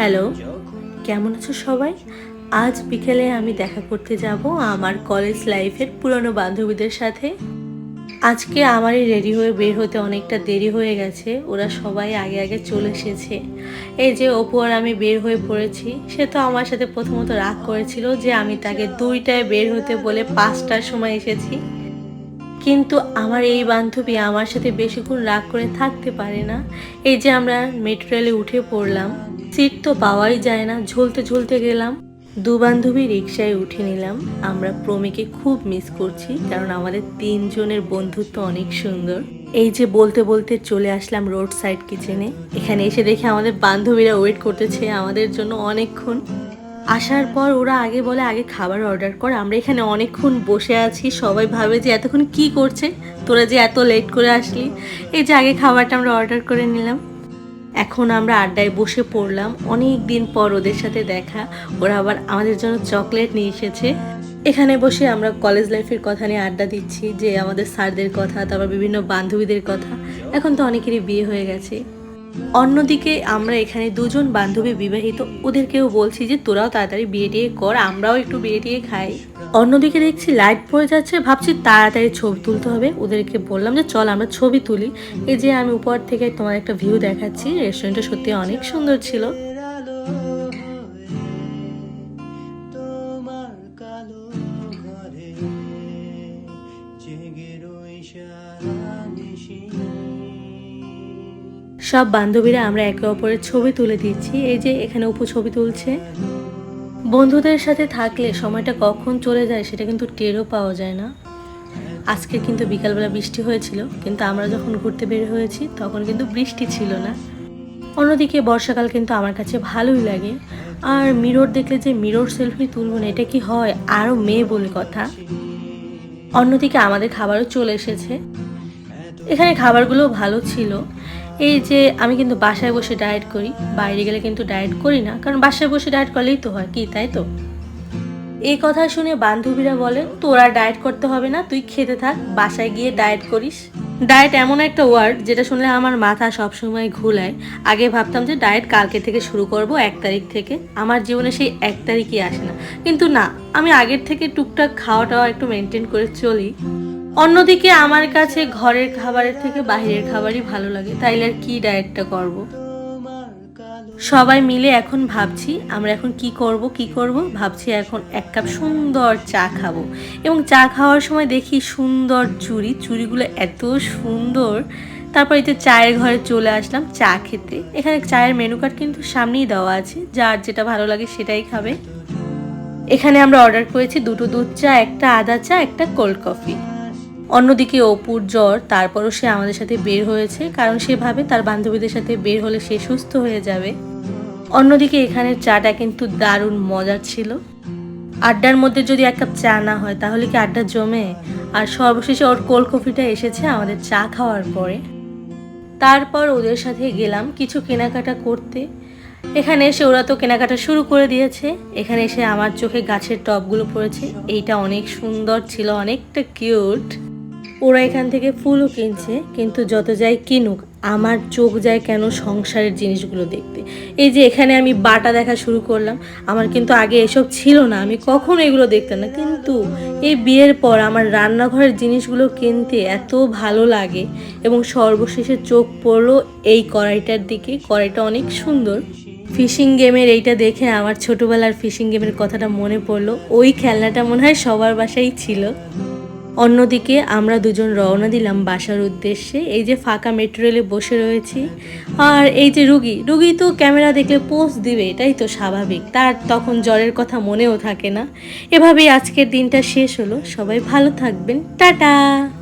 Hello. কেমন আছো সবাই? আজ বিকেলে আমি দেখা করতে যাব আমার কলেজ লাইফের পুরনো বান্ধবীদের সাথে। আজকে আমারই রেডি হয়ে বের হতে অনেকটা দেরি হয়ে গেছে, ওরা সবাই আগে আগে চলে এসেছে। এই যে অপু আর আমি বের হয়ে পড়েছি, সে তো আমার সাথে প্রথমত রাগ করেছিল যে আমি তাকে দুইটায় বের হতে বলে পাঁচটার সময় এসেছি। কিন্তু আমার এই বান্ধবী আমার সাথে বেশিক্ষণ রাগ করে থাকতে পারে না। এই যে আমরা মেট্রো রেলে উঠে পড়লাম সিট তো পাওয়াই যায় না, ঝুলতে ঝুলতে গেলাম। দু বান্ধবী রিক্সায় উঠে নিলাম। আমরা প্রমিকে খুব মিস করছি, কারণ আমাদের তিনজনের বন্ধুত্ব অনেক সুন্দর। এই যে বলতে বলতে চলে আসলাম রোড সাইড কিচেনে এখানে এসে দেখে আমাদের বান্ধবীরা ওয়েট করতেছে আমাদের জন্য অনেকক্ষণ। আসার পর ওরা আগে বলে, আগে খাবার অর্ডার কর, আমরা এখানে অনেকক্ষণ বসে আছি। সবাই ভাবে যে, এতক্ষণ কি করছে? তোরা যে এত লেট করে আসলি। এই যে, আগে খাবারটা আমরা অর্ডার করে নিলাম। এখন আমরা আড্ডায় বসে পড়লাম। অনেক দিন পর ওদের সাথে দেখা। ওরা আবার আমাদের জন্য চকলেট নিয়ে এসেছে। এখানে বসে আমরা কলেজ লাইফের কথা নিয়ে আড্ডা দিচ্ছি, যে আমাদের স্যারদের কথা, তারপর বিভিন্ন বান্ধবীদের কথা। এখন তো অনেকেরই বিয়ে হয়ে গেছে। অন্যদিকে আমরা এখানে দুজন বান্ধবী বিবাহিত, ওদেরকেও বলছি যে তোরাও তাড়াতাড়ি বিয়ে টিয়ে কর, আমরাও একটু বিয়ে টিয়ে খাই। অন্যদিকে দেখছি লাইট পড়ে যাচ্ছে, ভাবছি তাড়াতাড়ি ছবি তুলতে হবে। ওদেরকে বললাম যে চল আমরা ছবি তুলি। এই যে আমি উপর থেকে তোমার একটা ভিউ দেখাচ্ছি রেস্টুরেন্টটা সত্যি অনেক সুন্দর ছিল। সব বান্ধবীরা আমরা একে অপরের ছবি তুলে দিচ্ছি। এই যে এখানে উপু ছবি তুলছে। বন্ধুদের সাথে থাকলে সময়টা কখন চলে যায় সেটা কিন্তু টেরও পাওয়া যায় না। আজকে কিন্তু বিকালবেলা বৃষ্টি হয়েছিল, কিন্তু আমরা যখন ঘুরতে বের হয়েছি তখন কিন্তু বৃষ্টি ছিল না। অন্যদিকে বর্ষাকাল কিন্তু আমার কাছে ভালোই লাগে। আর মিরর দেখলে যে মিরর সেলফি তুলব না, এটা কি হয়? আরও মেয়ে বলে কথা। অন্যদিকে আমাদের খাবারও চলে এসেছে। এখানে খাবারগুলো ভালো ছিল। এই যে আমি কিন্তু বাসায় বসে ডায়েট করি, বাইরে গেলে কিন্তু ডায়েট করি না, কারণ বাসায় বসে ডায়েট করলেই তো হয়, কি তাই তো? এই কথা শুনে বান্ধবীরা বলে, তোরা ডায়েট করতে হবে না, তুই খেতে থাক, বাসায় গিয়ে ডায়েট করিস। ডায়েট এমন একটা ওয়ার্ড যেটা শুনলে আমার মাথা সবসময় ঘুলায়। আগে ভাবতাম যে ডায়েট কালকে থেকে শুরু করব, এক তারিখ থেকে। আমার জীবনে সেই এক তারিখই আসে না। কিন্তু না, আমি আগের থেকে টুকটাক খাওয়া টাওয়া একটু মেনটেন করে চলি। অন্যদিকে আমার কাছে ঘরের খাবারের থেকে বাইরের খাবারই ভালো লাগে, তাইলে আর কি ডায়েটটা করব। সবাই মিলে এখন ভাবছি, আমরা এখন কি করব কি করব? ভাবছি এখন এক কাপ সুন্দর চা খাব। এবং চা খাওয়ার সময় দেখি সুন্দর চুড়ি চুড়িগুলো এত সুন্দর। তারপর এই যে চায়ের ঘরে চলে আসলাম চা খেতে। এখানে চায়ের মেনু কার্ড কিন্তু সামনেই দেওয়া আছে, যার যেটা ভালো লাগে সেটাই খাবে। এখানে আমরা অর্ডার করেছি দুটো দুধ চা, একটা আদা চা, একটা কোল্ড কফি অন্যদিকে অপুর জ্বর, তারপরও সে আমাদের সাথে বের হয়েছে, কারণ সে ভাবে তার বান্ধবীদের সাথে বের হলে সে সুস্থ হয়ে যাবে। অন্যদিকে এখানের চাটা কিন্তু দারুণ মজার ছিল। আড্ডার মধ্যে যদি এক কাপ চা না হয়, তাহলে কি আড্ডা জমে? আর সর্বশেষে ওর কোল্ড কফিটা এসেছে আমাদের চা খাওয়ার পরে। তারপর ওদের সাথে গেলাম কিছু কেনাকাটা করতে। এখানে এসে ওরা তো কেনাকাটা শুরু করে দিয়েছে। এখানে এসে আমার চোখে গাছের টবগুলো পড়েছে। এইটা অনেক সুন্দর ছিল, অনেকটা কিউট। ওরা এখান থেকে ফুলও কিনছে, কিন্তু যত যাই কিনুক, আমার চোখ যায় কেন সংসারের জিনিসগুলো দেখতে। এই যে এখানে আমি বাটা দেখা শুরু করলাম, আমার কিন্তু আগে এসব ছিল না, আমি কখনো এগুলো দেখতাম না। কিন্তু এই বিয়ের পর আমার রান্নাঘরের জিনিসগুলো কিনতে এত ভালো লাগে এবং সর্বশেষে চোখ পড়ল এই কড়াইটার দিকে। কড়াইটা অনেক সুন্দর। ফিশিং গেমের এইটা দেখে আমার ছোটবেলার ফিশিং গেমের কথাটা মনে পড়ল। ওই খেলনাটা মনে হয় সবার বাসায় ছিল। অন্যদিকে আমরা দুজন রওনা দিলাম বাসার উদ্দেশ্যে। এই যে ফাঁকা মেট্রো রেলে বসে রয়েছি। আর এই যে রুগী রুগী তো ক্যামেরা দেখলে পোস্ট দিবে, এটাই তো স্বাভাবিক। তার তখন জ্বরের কথা মনেও থাকে না। এভাবেই আজকের দিনটা শেষ হলো। সবাই ভালো থাকবেন। টাটা!